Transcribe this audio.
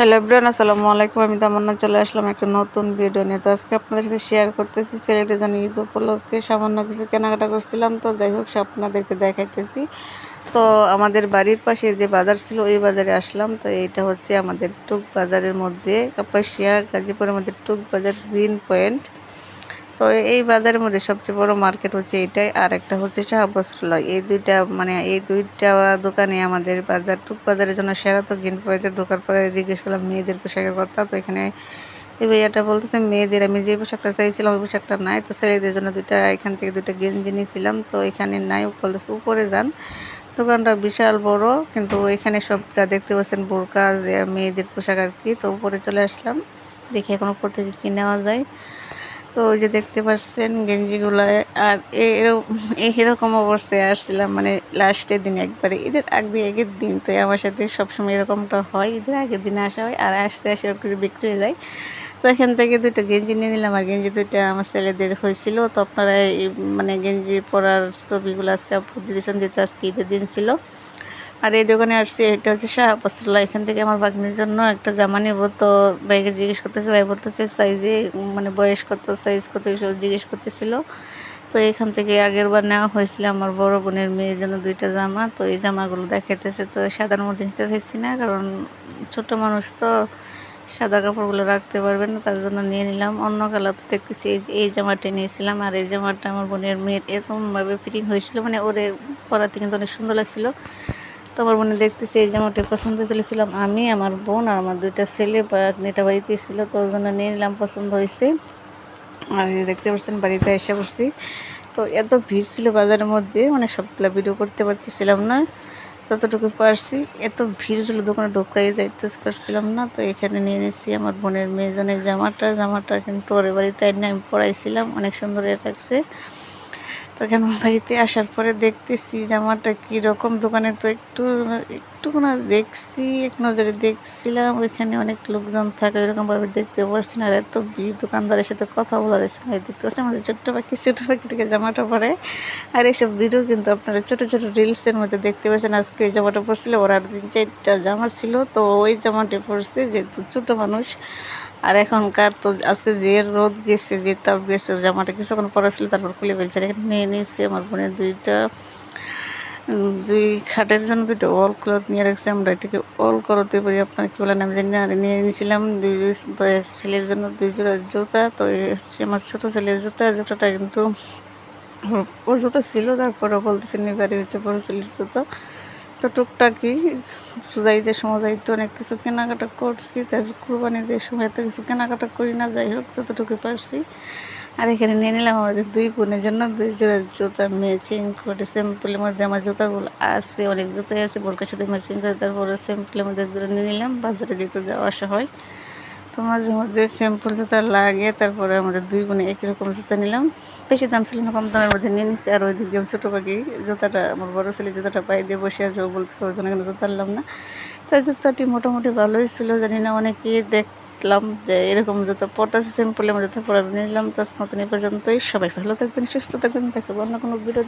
Hello everyone, আসসালামু আলাইকুম। আমি তামান্না চলে আসলাম একটা নতুন ভিডিও নিয়ে। তো আজকে আপনাদের সাথে শেয়ার করতেছি, ছেলেদের জন্য ঈদ উপলক্ষে সামান্য কিছু কেনাকাটা করছিলাম। তো যাই হোক, সে আপনাদেরকে দেখাইতেছি। তো আমাদের বাড়ির পাশে যে বাজার ছিল, ওই বাজারে আসলাম। তো এইটা হচ্ছে আমাদের টুক বাজারের মধ্যে, কাপাসিয়া, গাজীপুরের মধ্যে টুক বাজার, গ্রিন পয়েন্ট। তো এই বাজারের মধ্যে সবচেয়ে বড় মার্কেট হচ্ছে এটাই, আর একটা হচ্ছে শাহবস্ত্রালয় এই দুইটা মানে এই দুইটা দোকানে আমাদের বাজার, টুক বাজারের জন্য সেরা তো গিন পয়েতে ঢোকার পরে জিজ্ঞেস করলাম, মেয়েদের পোশাকের কথা? তো এখানে এই ভাইয়াটা বলতেছে, মেয়েদের, আমি যে পোশাকটা চাইছিলাম, ওই পোশাকটা নাই। তো ছেলেদের জন্য দুইটা, এখান থেকে দুইটা গেঞ্জি নিয়েছিলাম তো এখানে নাই বলতেছে, উপরে যান। দোকানটা বিশাল বড়, কিন্তু এখানে সব যা দেখতে পাচ্ছেন, বোরকা মেয়েদের পোশাক আর কি, তো উপরে চলে আসলাম। দেখি এখন উপর থেকে কি নেওয়া যায়। তো ওই যে দেখতে পাচ্ছেন গেঞ্জিগুলো, আর এরকম অবস্থায় আসছিলাম মানে লাস্টের দিন একবারে, ঈদের আগে আগের দিন, তো আমার সাথে সবসময় এরকমটা হয়, ঈদের আগের দিনে আসা হয়, আর আসতে আসে ওর কিছু বিক্রি হয়ে যায়। তো এখান থেকে দুটো গেঞ্জি নিয়ে নিলাম, আর গেঞ্জি দুইটা আমার ছেলেদের হয়েছিল, তো আপনারা মানে গেঞ্জি পরার ছবিগুলো আজকে আপলোড দিয়েছিলাম, যেহেতু আজকে ঈদের দিন ছিল। আর এই দোকানে আসছি, এটা হচ্ছে শাহ বস্ত্রালয় এখান থেকে আমার বাগনির জন্য একটা জামা নেব তো ভাইকে জিজ্ঞেস করতেছে, ভাই বলতেছে, সাইজে মানে বয়স কত, সাইজ কত? এসব জিজ্ঞেস করতেছিল। তো এখান থেকে আগের বার নেওয়া হয়েছিল আমার বড় বোনের মেয়ের জন্য দুইটা জামা। তো এই জামাগুলো দেখাইতেছে, তো সাদার মধ্যে নিতে চাইছি না, কারণ ছোট মানুষ তো সাদা কাপড়গুলো রাখতে পারবে না, তার জন্য নিয়ে নিলাম। অন্য কালার তো দেখতেছি, এই জামাটা নিয়েছিলাম। আর এই জামাটা আমার বোনের মেয়ের এরকমভাবে ফিটিং হয়েছিল মানে ওরে পরাতে কিন্তু অনেক সুন্দর লাগছিল। তোমার বোনে দেখতেছি, এই জামাটা পছন্দ চলেছিলাম আমি, আমার বোন আর আমার দুইটা ছেলে নেটা বাড়িতে ছিল, তো ওই জন্য নিয়ে নিলাম, পছন্দ হয়েছে। আর দেখতে পাচ্ছেন, বাড়িতে এসে পড়ছি। তো এত ভিড় ছিল বাজারের মধ্যে মানে সবগুলা ভিডিও করতে পারতেছিলাম না। ততটুকু পারছি, এত ভিড় ছিল, দোকানে ঢোকাই যাইতে পারছিলাম না। তো এখানে নিয়ে নিয়েছি আমার বোনের মেয়েজনের জামাটা। জামাটা কিন্তু ওর বাড়িতে আমি পড়াইছিলাম অনেক সুন্দর লাগছে। তো বাড়িতে আসার পরে দেখতেছি জামাটা কীরকম দোকানে তো একটু একটু না দেখছি, এক নজরে দেখছিলাম, ওইখানে অনেক লোকজন থাকে এরকমভাবে দেখতে পারছি না। আর এত ভিড়, দোকানদারের সাথে কথা বলা যাচ্ছে না দেখতে পাচ্ছি আমাদের ছোট্ট পাখি, ছোটো পাখিটাকে জামাটা পরে। আর এইসব ভিডিও কিন্তু আপনারা ছোটো ছোটো রিলসের মধ্যে দেখতে পাচ্ছেন। আজকে ওই জামাটা পরছিল, ওরা তিন, চারটা জামা ছিল। তো ওই জামাটা পরছে, যেহেতু ছোটো মানুষ। আর এখনকার তো আজকে যে রোদ গেছে, যে তাপ গেছে, জামাটা কিছুক্ষণ পরে ছিল, তারপর খুলে ফেলছে। এখানে নিয়ে নিয়েছে আমার বোনের দুইটা। দুই খাটের জন্য দুইটা অল ক্লথ নিয়ে রাখছে, আমরা এটাকে অল করতে পারি। আপনার কী বলেন? আমি জানি আর নিয়ে নিয়েছিলাম দুই ছেলের জন্য দুই জোড়া জুতা, তো হচ্ছে আমার ছোটো ছেলের জুতা। জুতাটা কিন্তু ওর জুতা ছিল তারপরে বলতেছে নিবারি হচ্ছে বড় ছেলের জুতা। তো টুকটাকি সুজাইদের সময় যাইতে অনেক কিছু কেনাকাটা করছি, তার কুরবানিদের সময় এত কিছু কেনাকাটা করি না, যাই হোক যতটুকু পারছি। আর এখানে নিয়ে নিলাম আমাদের দুই বোনের জন্য দুই জোড়া জুতা ম্যাচিং করে স্যাম্পলের মধ্যে আমার জুতাগুলো আছে, অনেক জুতাই আছে। বোরকার সাথে ম্যাচিং করে তারপরে স্যাম্পলের মধ্যে নিয়ে নিলাম। বাজারে যেহেতু যাওয়া আসা হয়, তো মাঝে মধ্যে স্যাম্পল জুতা লাগে। তারপরে আমাদের দুই বোনে একই রকম জুতা নিলাম। বেশি দাম ছিল না, কম দামের মধ্যে নিয়ে নিচ্ছি আর ওই দিক দিয়ে ছোটো পাখি জুতাটা, আমার বড় ছেলে জুতাটা পায়ে দিয়ে বসে আছে। ও বলছে ওই জন্য কেন জুতা আনলাম না। তাই জুতাটি মোটামুটি ভালোই ছিল, জানি না অনেকেই দেখলাম যে এরকম যত পটাছে সিম্পলের মধ্যে পড়া নিলাম, তো পর্যন্তই। সবাই ভালো থাকবেন, সুস্থ থাকবেন দেখাবো অন্য কোনো ভিডিও